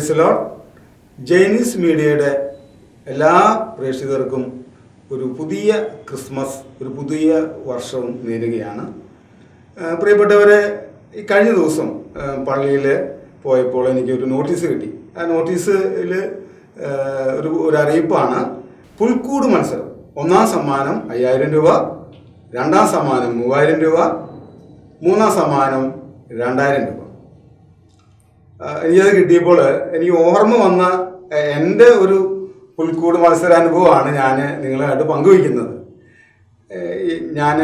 പ്രൈസലോൺ ജൈനീസ് മീഡിയയുടെ എല്ലാ പ്രേക്ഷകർക്കും ഒരു പുതിയ ക്രിസ്മസ് ഒരു പുതിയ വർഷവും നേരുകയാണ്. പ്രിയപ്പെട്ടവരെ ഈ കഴിഞ്ഞ ദിവസം പള്ളിയിൽ പോയപ്പോൾ എനിക്ക് ഒരു നോട്ടീസ് കിട്ടി. ആ നോട്ടീസിൽ ഒരു ഒരു അറിയിപ്പാണ് പുൽക്കൂട് മത്സരം. ഒന്നാം സമ്മാനം അയ്യായിരം രൂപ രണ്ടാം സമ്മാനം മൂവായിരം രൂപ മൂന്നാം സമ്മാനം രണ്ടായിരം രൂപ. എനിക്കത് കിട്ടിയപ്പോൾ എനിക്ക് ഓർമ്മ വന്ന എന്റെ ഒരു പുൽക്കൂട് മത്സരാനുഭവമാണ് ഞാൻ നിങ്ങളായിട്ട് പങ്കുവയ്ക്കുന്നത്. ഞാൻ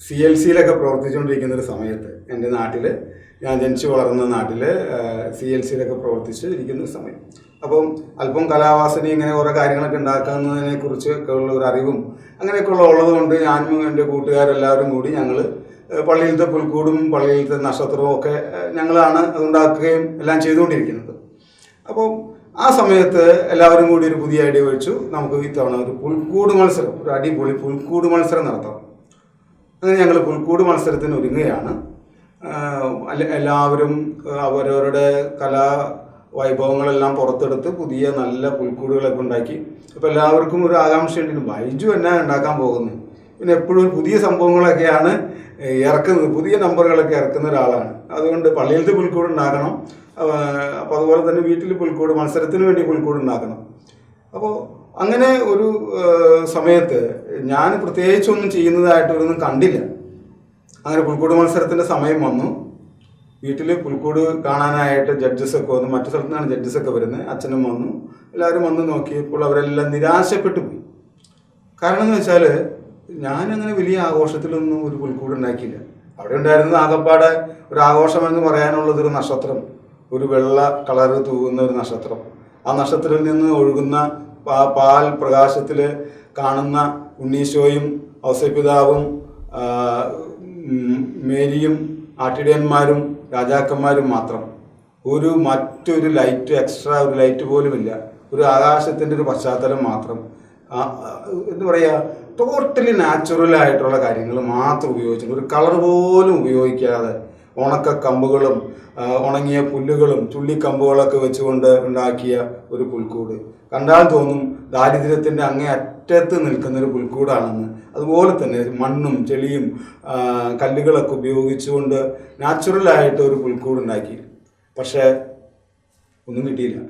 സി എൽ സിയിലൊക്കെ പ്രവർത്തിച്ചുകൊണ്ടിരിക്കുന്ന ഒരു സമയത്ത് എന്റെ നാട്ടിൽ ഞാൻ ജനിച്ചു വളർന്ന നാട്ടിൽ സി എൽ സിയിലൊക്കെ പ്രവർത്തിച്ച് ഇരിക്കുന്ന ഒരു സമയം. അപ്പം അല്പം കലാവാസന ഇങ്ങനെ കുറേ കാര്യങ്ങളൊക്കെ ഉണ്ടാക്കുന്നതിനെ കുറിച്ച് ഒക്കെ ഉള്ള ഒരു അറിവും അങ്ങനെയൊക്കെ ഉള്ള ഉള്ളത് കൊണ്ട് ഞാനും എന്റെ കൂട്ടുകാരെല്ലാവരും കൂടി ഞങ്ങൾ പള്ളിയിലത്തെ പുൽക്കൂടും പള്ളിയിലത്തെ നക്ഷത്രവും ഒക്കെ ഞങ്ങളാണ് അതുണ്ടാക്കുകയും എല്ലാം ചെയ്തുകൊണ്ടിരിക്കുന്നത്. അപ്പോൾ ആ സമയത്ത് എല്ലാവരും കൂടി ഒരു പുതിയ ഐഡിയ വെച്ചു നമുക്ക് ഇത്തവണ ഒരു പുൽക്കൂട് മത്സരം ഒരു അടിപൊളി പുൽക്കൂട് മത്സരം നടത്താം. അങ്ങനെ ഞങ്ങൾ പുൽക്കൂട് മത്സരത്തിന് ഒരുങ്ങുകയാണ്. എല്ലാവരും അവരവരുടെ കലാ വൈഭവങ്ങളെല്ലാം പുറത്തെടുത്ത് പുതിയ നല്ല പുൽക്കൂടുകളൊക്കെ ഉണ്ടാക്കി. അപ്പോൾ എല്ലാവർക്കും ഒരു ആകാംക്ഷയുണ്ട്. ബൈജു എന്നാ ഉണ്ടാക്കാൻ പോകുന്നത്? പിന്നെ എപ്പോഴും പുതിയ സംഭവങ്ങളൊക്കെയാണ് ഇറക്കുന്നത്. പുതിയ നമ്പറുകളൊക്കെ ഇറക്കുന്ന ഒരാളാണ്. അതുകൊണ്ട് പള്ളിയിലത്തെ പുൽക്കൂട് ഉണ്ടാക്കണം അപ്പോൾ അതുപോലെ തന്നെ വീട്ടിൽ പുൽക്കൂട് മത്സരത്തിന് വേണ്ടി പുൽക്കൂട് ഉണ്ടാക്കണം അപ്പോൾ അങ്ങനെ ഒരു സമയത്ത് ഞാൻ പ്രത്യേകിച്ചൊന്നും ചെയ്യുന്നതായിട്ടൊന്നും കണ്ടില്ല. അങ്ങനെ പുൽക്കൂട് മത്സരത്തിന്റെ സമയം വന്നു. വീട്ടിൽ പുൽക്കൂട് കാണാനായിട്ട് ജഡ്ജസൊക്കെ വന്നു. മറ്റു സ്ഥലത്തു നിന്നാണ് ജഡ്ജസൊക്കെ വരുന്നത്. അച്ഛനും വന്നു. എല്ലാവരും വന്ന് നോക്കിയപ്പോൾ അവരെല്ലാം നിരാശപ്പെട്ടു പോയി. കാരണം എന്ന് വെച്ചാൽ ഞാനങ്ങനെ വലിയ ആഘോഷത്തിലൊന്നും ഒരു പുൽക്കൂട് ഉണ്ടാക്കിയില്ല. അവിടെ ഉണ്ടായിരുന്നത് ആകപ്പാടെ ഒരു ആഘോഷം എന്ന് പറയാനുള്ളത് ഒരു നക്ഷത്രം. ഒരു വെള്ള കളറ് തൂകുന്ന ഒരു നക്ഷത്രം. ആ നക്ഷത്രത്തിൽ നിന്ന് ഒഴുകുന്ന പാൽ പ്രകാശത്തിൽ കാണുന്ന ഉണ്ണീശോയും ഔസപിതാവും മേരിയും ആട്ടിടയന്മാരും രാജാക്കന്മാരും മാത്രം. ഒരു മറ്റൊരു ലൈറ്റ് എക്സ്ട്രാ ഒരു ലൈറ്റ് പോലുമില്ല. ഒരു ആകാശത്തിന്റെ ഒരു പശ്ചാത്തലം മാത്രം. എന്താ പറയുക ടോട്ടലി നാച്ചുറൽ ആയിട്ടുള്ള കാര്യങ്ങൾ മാത്രം ഉപയോഗിച്ചിട്ടുണ്ട് ഒരു കളർ പോലും ഉപയോഗിക്കാതെ ഉണക്ക കമ്പുകളും ഉണങ്ങിയ പുല്ലുകളും ചുള്ളിക്കമ്പുകളൊക്കെ വെച്ചുകൊണ്ട് ഉണ്ടാക്കിയ ഒരു പുൽക്കൂട്. കണ്ടാൽ തോന്നും ദാരിദ്ര്യത്തിന്റെ അങ്ങേ അറ്റത്ത് നിൽക്കുന്ന ഒരു പുൽക്കൂടാണെന്ന്. അതുപോലെ തന്നെ മണ്ണും ചെളിയും കല്ലുകളൊക്കെ ഉപയോഗിച്ചുകൊണ്ട് നാച്ചുറലായിട്ട് ഒരു പുൽക്കൂട് ഉണ്ടാക്കി. പക്ഷേ ഒന്നും കിട്ടിയില്ല.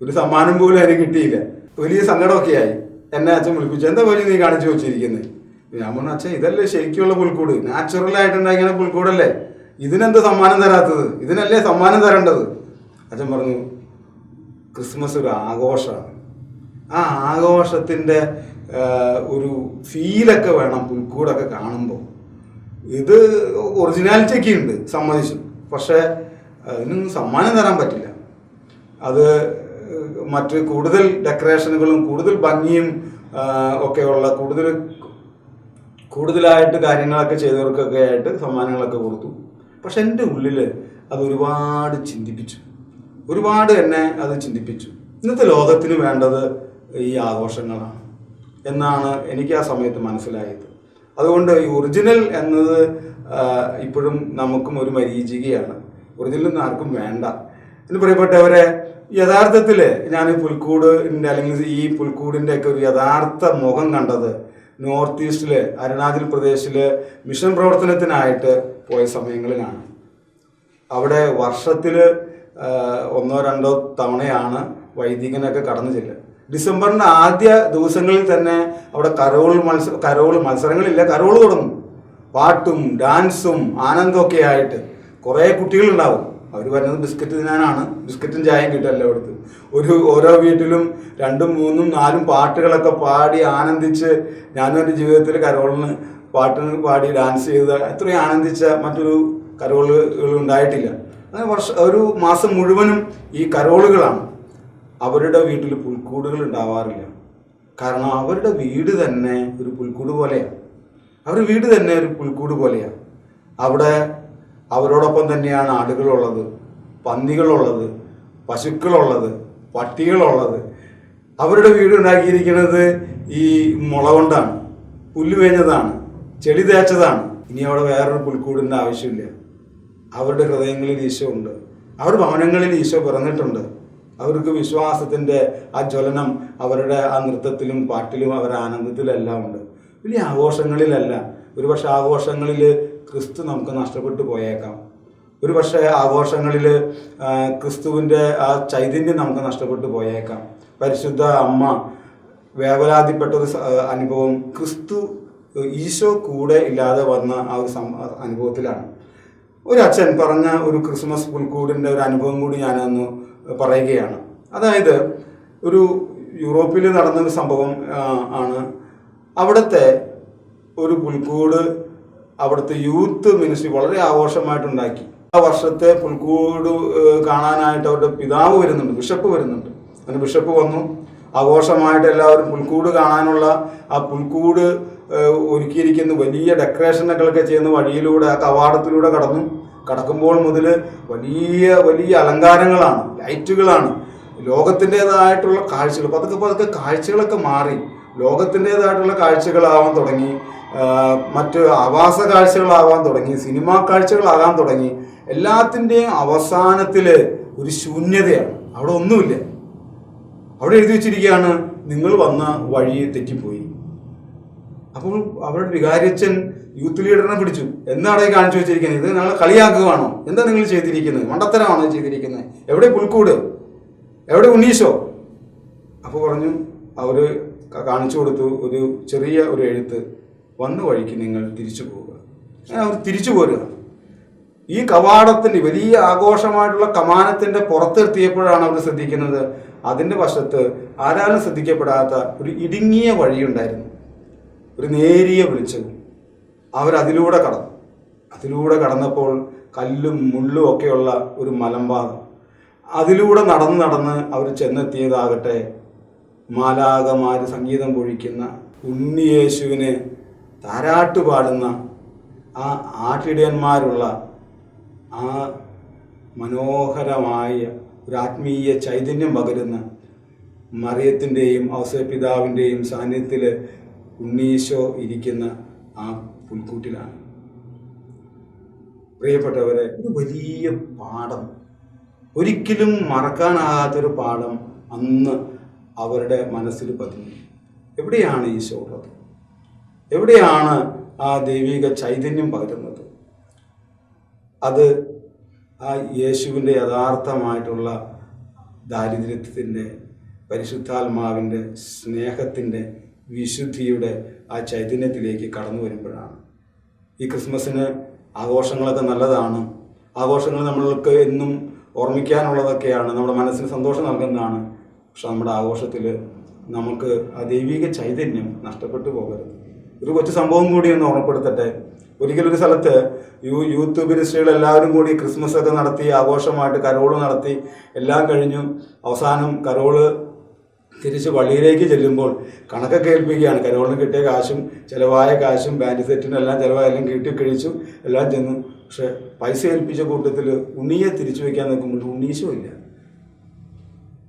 ഒരു സമ്മാനം പോലും അതിന് കിട്ടിയില്ല. വലിയ സങ്കടമൊക്കെ ആയി എന്നെ അച്ഛൻ വിളിപ്പിച്ചു. എന്താ പോലും നീ കാണിച്ചു വെച്ചിരിക്കുന്നത് ഞാൻ പറഞ്ഞു അച്ഛൻ ഇതല്ലേ ശരിക്കുള്ള പുൽക്കൂട്. നാച്ചുറൽ ആയിട്ടുണ്ടാക്കിയ പുൽക്കൂടല്ലേ? ഇതിനെന്ത് സമ്മാനം തരാത്തത്? ഇതിനല്ലേ സമ്മാനം തരേണ്ടത്? അച്ഛൻ പറഞ്ഞു ക്രിസ്മസ് ഒരു ആഘോഷമാണ്. ആ ആഘോഷത്തിന്റെ ഒരു ഫീലൊക്കെ വേണം പുൽക്കൂടൊക്കെ കാണുമ്പോൾ ഇത് ഒറിജിനാലിറ്റി ഒക്കെ ഉണ്ട് സമ്മതിച്ചു. പക്ഷേ അതിനൊന്നും സമ്മാനം തരാൻ പറ്റില്ല. അത് മറ്റ് കൂടുതൽ ഡെക്കറേഷനുകളും കൂടുതൽ ഭംഗിയും ഒക്കെയുള്ള കൂടുതൽ കൂടുതലായിട്ട് കാര്യങ്ങളൊക്കെ ചെയ്തവർക്കൊക്കെ ആയിട്ട് സമ്മാനങ്ങളൊക്കെ കൊടുത്തു. പക്ഷെ എന്റെ ഉള്ളിൽ അത് ഒരുപാട് ചിന്തിപ്പിച്ചു. ഒരുപാട് എന്നെ അത് ചിന്തിപ്പിച്ചു. ഇന്നത്തെ ലോകത്തിന് വേണ്ടത് ഈ ആഘോഷങ്ങളാണ് എന്നാണ് എനിക്ക് ആ സമയത്ത് മനസ്സിലായത്. അതുകൊണ്ട് ഈ ഒറിജിനൽ എന്നത് ഇപ്പോഴും നമുക്കും ഒരു മരീചികയാണ്. ഒറിജിനൽ ഒന്നും ആർക്കും വേണ്ട. എന്ന് പ്രിയപ്പെട്ടവരെ യഥാർത്ഥത്തിൽ ഞാൻ പുൽക്കൂടിന്റെ അല്ലെങ്കിൽ ഈ പുൽക്കൂടിന്റെ ഒക്കെ ഒരു യഥാർത്ഥ മുഖം കണ്ടത് നോർത്ത് ഈസ്റ്റിലെ അരുണാചൽ പ്രദേശിലെ മിഷൻ പ്രവർത്തനത്തിനായിട്ട് പോയ സമയങ്ങളിലാണ്. അവിടെ വർഷത്തിൽ ഒന്നോ രണ്ടോ തവണയാണ് വൈദികനൊക്കെ കടന്നു ചെല്ലുക ഡിസംബറിന്റെ ആദ്യ ദിവസങ്ങളിൽ തന്നെ അവിടെ കരോൾ മത്സ കരോൾ മത്സരങ്ങളില്ല കരോൾ തുടങ്ങും. പാട്ടും ഡാൻസും ആനന്ദമൊക്കെ ആയിട്ട് കുറേ കുട്ടികളുണ്ടാവും. അവർ വരുന്നത് ബിസ്ക്കറ്റ് തിന്നാനാണ്. ബിസ്ക്കറ്റും ചായയും കിട്ടും എല്ലായിടത്തും ഒരു ഓരോ വീട്ടിലും രണ്ടും മൂന്നും നാലും പാട്ടുകളൊക്കെ പാടി ആനന്ദിച്ച് ഞാനും എന്റെ ജീവിതത്തിൽ കരോളിന് പാട്ട് പാടി ഡാൻസ് ചെയ്ത് അത്രയും ആനന്ദിച്ച മറ്റൊരു കരോളുകൾ ഉണ്ടായിട്ടില്ല. അങ്ങനെ വർഷ ഒരു മാസം മുഴുവനും ഈ കരോളുകളാണ് അവരുടെ വീട്ടിൽ പുൽക്കൂടുകൾ ഉണ്ടാവാറില്ല. കാരണം അവരുടെ വീട് തന്നെ ഒരു പുൽക്കൂട് പോലെയാണ് അവരുടെ വീട് തന്നെ ഒരു പുൽക്കൂട് പോലെയാണ് അവിടെ അവരോടൊപ്പം തന്നെയാണ് ആടുകളുള്ളത് പന്നികളുള്ളത് പശുക്കളുള്ളത് പട്ടികളുള്ളത്. അവരുടെ വീട് ഉണ്ടാക്കിയിരിക്കുന്നത് ഈ മുള കൊണ്ടാണ് പുല്ല് മേഞ്ഞതാണ് ചെടി തേച്ചതാണ്. ഇനി അവിടെ വേറൊരു പുൽക്കൂടിന്റെ ആവശ്യമില്ല. അവരുടെ ഹൃദയങ്ങളിൽ ഈശോ ഉണ്ട്. അവരുടെ ഭവനങ്ങളിൽ ഈശോ പിറന്നിട്ടുണ്ട്. അവർക്ക് വിശ്വാസത്തിന്റെ ആ ജ്വലനം അവരുടെ ആ നൃത്തത്തിലും പാട്ടിലും അവരുടെ ആനന്ദത്തിലെല്ലാം ഉണ്ട്. വലിയ ആഘോഷങ്ങളിലല്ല. ഒരുപക്ഷെ ആഘോഷങ്ങളിൽ ക്രിസ്തു നമുക്ക് നഷ്ടപ്പെട്ടു പോയേക്കാം. ഒരു പക്ഷേ ആഘോഷങ്ങളിൽ ക്രിസ്തുവിന്റെ ആ ചൈതന്യം നമുക്ക് നഷ്ടപ്പെട്ടു പോയേക്കാം. പരിശുദ്ധ അമ്മ വേവലാതിപ്പെട്ട ഒരു അനുഭവം ക്രിസ്തു ഈശോ കൂടെ ഇല്ലാതെ വന്ന ആ ഒരു അനുഭവത്തിലാണ്. ഒരു അച്ഛൻ പറഞ്ഞ ഒരു ക്രിസ്മസ് പുൽക്കൂടിന്റെ ഒരു അനുഭവം കൂടി ഞാനൊന്ന് പറയുകയാണ്. അതായത് ഒരു യൂറോപ്പിൽ നടന്നൊരു സംഭവം ആണ്. അവിടുത്തെ ഒരു പുൽക്കൂട് അവിടുത്തെ യൂത്ത് മിനിസ്ട്രി വളരെ ആഘോഷമായിട്ടുണ്ടാക്കി. ആ വർഷത്തെ പുൽക്കൂട് കാണാനായിട്ട് അവരുടെ പിതാവ് വരുന്നുണ്ട് ബിഷപ്പ് വരുന്നുണ്ട്. അങ്ങനെ ബിഷപ്പ് വന്നു. ആഘോഷമായിട്ട് എല്ലാവരും പുൽക്കൂട് കാണാനുള്ള ആ പുൽക്കൂട് ഒരുക്കിയിരിക്കുന്ന. വലിയ ഡെക്കറേഷനുകളൊക്കെ ചെയ്യുന്ന വഴിയിലൂടെ ആ കവാടത്തിലൂടെ കടന്നു. കടക്കുമ്പോൾ മുതൽ വലിയ വലിയ അലങ്കാരങ്ങളാണ് ലൈറ്റുകളാണ്. ലോകത്തിന്റെതായിട്ടുള്ള കാഴ്ചകൾ. പതുക്കെ പതുക്കെ കാഴ്ചകളൊക്കെ മാറി. ലോകത്തിന്റെതായിട്ടുള്ള കാഴ്ചകളാവാൻ തുടങ്ങി മറ്റ് ആവാസ കാഴ്ചകളാവാൻ തുടങ്ങി സിനിമാ കാഴ്ചകളാകാൻ തുടങ്ങി എല്ലാത്തിന്റെയും അവസാനത്തിൽ ഒരു ശൂന്യതയാണ്. അവിടെ ഒന്നുമില്ല. അവിടെ എഴുതി വെച്ചിരിക്കുകയാണ് നിങ്ങൾ വന്ന വഴി തെറ്റിപ്പോയി. അപ്പോൾ അവരുടെ വികാരിച്ചൻ യൂത്ത് ലീഡറിനെ പിടിച്ചു. എന്താണ് ഈ കാണിച്ചു വെച്ചിരിക്കുന്നത്? ഇത് നിങ്ങളെ കളിയാക്കുകയാണോ? എന്താ നിങ്ങൾ ചെയ്തിരിക്കുന്നത്? മണ്ടത്തരമാണോ ചെയ്തിരിക്കുന്നത്? എവിടെ പുൽക്കൂട്? എവിടെ ഉണ്ണീശോ? അപ്പോൾ പറഞ്ഞു അവർ കാണിച്ചു കൊടുത്തു. ഒരു ചെറിയ ഒരു എഴുത്ത്. വന്ന വഴിക്ക് നിങ്ങൾ തിരിച്ചു പോവുക. അങ്ങനെ അവർ തിരിച്ചു പോരുക. ഈ കവാടത്തിന്റെ വലിയ ആഘോഷമായിട്ടുള്ള കമാനത്തിന്റെ പുറത്തെത്തിയപ്പോഴാണ് അവർ ശ്രദ്ധിക്കുന്നത്. അതിന്റെ വശത്ത് ആരാലും ശ്രദ്ധിക്കപ്പെടാത്ത ഒരു ഇടുങ്ങിയ വഴിയുണ്ടായിരുന്നു. ഒരു നേരിയ വെളിച്ചവും അവരതിലൂടെ കടന്നു. അതിലൂടെ കടന്നപ്പോൾ കല്ലും മുള്ളും ഒക്കെയുള്ള ഒരു മലമ്പാതം. അതിലൂടെ നടന്ന് നടന്ന് അവർ ചെന്നെത്തിയതാകട്ടെ മാലാകമാര് സംഗീതം പൊഴിക്കുന്ന ഉണ്ണിയേശുവിനെ താരാട്ട് പാടുന്ന ആ ആട്ടിടയന്മാരുള്ള ആ മനോഹരമായ ഒരു ആത്മീയ ചൈതന്യം പകരുന്ന മറിയത്തിന്റെയും ഔസപിതാവിന്റെയും സാന്നിധ്യത്തിൽ ഉണ്ണീശോ ഇരിക്കുന്ന ആ പുൽക്കൂട്ടിലാണ്. പ്രിയപ്പെട്ടവരെ ഒരു വലിയ പാഠം. ഒരിക്കലും മറക്കാനാകാത്തൊരു പാഠം അന്ന് അവരുടെ മനസ്സിൽ പതിഞ്ഞു. എവിടെയാണ് ഈശോ ഉള്ളത് എവിടെയാണ് ആ ദൈവിക ചൈതന്യം പകരുന്നത്? അത് ആ യേശുവിന്റെ യഥാർത്ഥമായിട്ടുള്ള ദാരിദ്ര്യത്തിന്റെ പരിശുദ്ധാത്മാവിന്റെ സ്നേഹത്തിന്റെ വിശുദ്ധിയുടെ ആ ചൈതന്യത്തിലേക്ക് കടന്നു വരുമ്പോഴാണ്. ഈ ക്രിസ്മസിന് ആഘോഷങ്ങളൊക്കെ നല്ലതാണ്. ആഘോഷങ്ങൾ നമ്മൾക്ക് എന്നും ഓർമ്മിക്കാനുള്ളതൊക്കെയാണ്. നമ്മുടെ മനസ്സിന് സന്തോഷം നൽകുന്നതാണ്. പക്ഷെ നമ്മുടെ ആഘോഷത്തിൽ നമുക്ക് ആ ദൈവിക ചൈതന്യം നഷ്ടപ്പെട്ടു പോകരുത്. ഒരു കൊച്ചു സംഭവം കൂടി ഒന്ന് ഓർമ്മപ്പെടുത്തട്ടെ. ഒരിക്കലൊരു സ്ഥലത്ത് യൂ യൂത്ത് മിനിസ്ട്രികൾ എല്ലാവരും കൂടി ക്രിസ്മസ് ഒക്കെ നടത്തി ആഘോഷമായിട്ട് കരോൾ നടത്തി എല്ലാം കഴിഞ്ഞു. അവസാനം കരോൾ തിരിച്ച് പള്ളിയിലേക്ക് ചെല്ലുമ്പോൾ കണക്കൊക്കെ ഏൽപ്പിക്കുകയാണ് കരോളിന് കിട്ടിയ കാശും ചിലവായ കാശും ബാൻഡ് സെറ്റിനും എല്ലാം ചിലവായ എല്ലാം കിട്ടി കഴിച്ചു എല്ലാം ചെന്നു. പക്ഷെ പൈസ ഏൽപ്പിച്ച കൂട്ടത്തിൽ ഉണ്ണിയെ തിരിച്ചു വയ്ക്കാൻ നിൽക്കുമ്പോൾ ഉണ്ണീശോ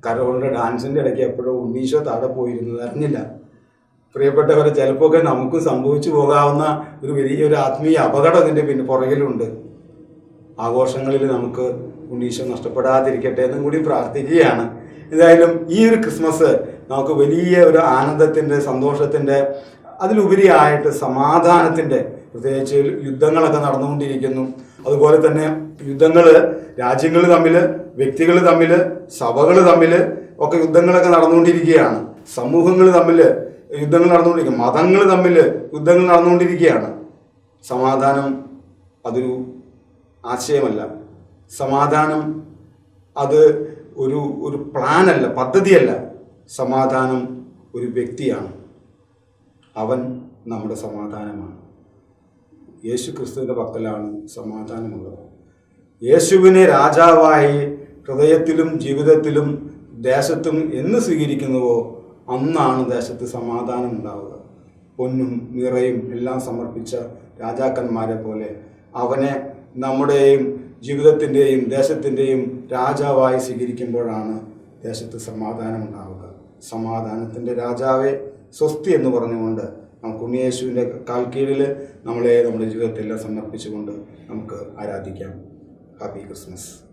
കരോളിന്റെ ഡാൻസിന്റെ ഇടയ്ക്ക് എപ്പോഴും ഉണ്ണീശോ താഴെ പോയിരുന്നത് അറിഞ്ഞില്ല. പ്രിയപ്പെട്ടവരെ ചിലപ്പോൾ ഒക്കെ നമുക്കും സംഭവിച്ചു പോകാവുന്ന ഒരു വലിയൊരു ആത്മീയ അപകടം ഇതിന്റെ പിന്നെ പുറകിലുണ്ട്. ആഘോഷങ്ങളിൽ നമുക്ക് ഉണ്ണീശോ നഷ്ടപ്പെടാതിരിക്കട്ടെ എന്നും കൂടി പ്രാർത്ഥിക്കുകയാണ്. എന്തായാലും ഈ ഒരു ക്രിസ്മസ് നമുക്ക് വലിയ ഒരു ആനന്ദത്തിന്റെ സന്തോഷത്തിന്റെ അതിലുപരിയായിട്ട് സമാധാനത്തിന്റെ പ്രത്യേകിച്ച് യുദ്ധങ്ങളൊക്കെ നടന്നുകൊണ്ടിരിക്കുന്നു. അതുപോലെ തന്നെ യുദ്ധങ്ങൾ രാജ്യങ്ങൾ തമ്മിൽ വ്യക്തികൾ തമ്മിൽ സഭകൾ തമ്മിൽ ഒക്കെ യുദ്ധങ്ങളൊക്കെ നടന്നുകൊണ്ടിരിക്കുകയാണ്. സമൂഹങ്ങൾ തമ്മിൽ യുദ്ധങ്ങൾ നടന്നുകൊണ്ടിരിക്കുക മതങ്ങൾ തമ്മിൽ യുദ്ധങ്ങൾ നടന്നുകൊണ്ടിരിക്കുകയാണ്. സമാധാനം അതൊരു ആശയമല്ല. സമാധാനം അത് ഒരു ഒരു പ്ലാനല്ല പദ്ധതിയല്ല. സമാധാനം ഒരു വ്യക്തിയാണ്. അവൻ നമ്മുടെ സമാധാനമാണ്. യേശു ക്രിസ്തുവിന്റെ പക്കലാണ് സമാധാനമുള്ളത്. യേശുവിനെ രാജാവായി ഹൃദയത്തിലും ജീവിതത്തിലും ദേശത്തും എന്ന് സ്വീകരിക്കുന്നുവോ അന്നാണ് ദേശത്ത് സമാധാനം ഉണ്ടാവുക. പൊന്നും നിറയും എല്ലാം സമർപ്പിച്ച രാജാക്കന്മാരെ പോലെ അവനെ നമ്മുടെയും ജീവിതത്തിന്റെയും ദേശത്തിന്റെയും രാജാവായി സ്വീകരിക്കുമ്പോഴാണ് ദേശത്ത് സമാധാനം ഉണ്ടാവുക. സമാധാനത്തിന്റെ രാജാവെ സ്വസ്തി എന്ന് പറഞ്ഞുകൊണ്ട് നമുക്ക് ഉണ്ണിയേശുവിന്റെ കാൽക്കീഴിൽ നമ്മളെ നമ്മുടെ ജീവിതത്തെല്ലാം സമർപ്പിച്ചുകൊണ്ട് നമുക്ക് ആരാധിക്കാം. Happy Christmas.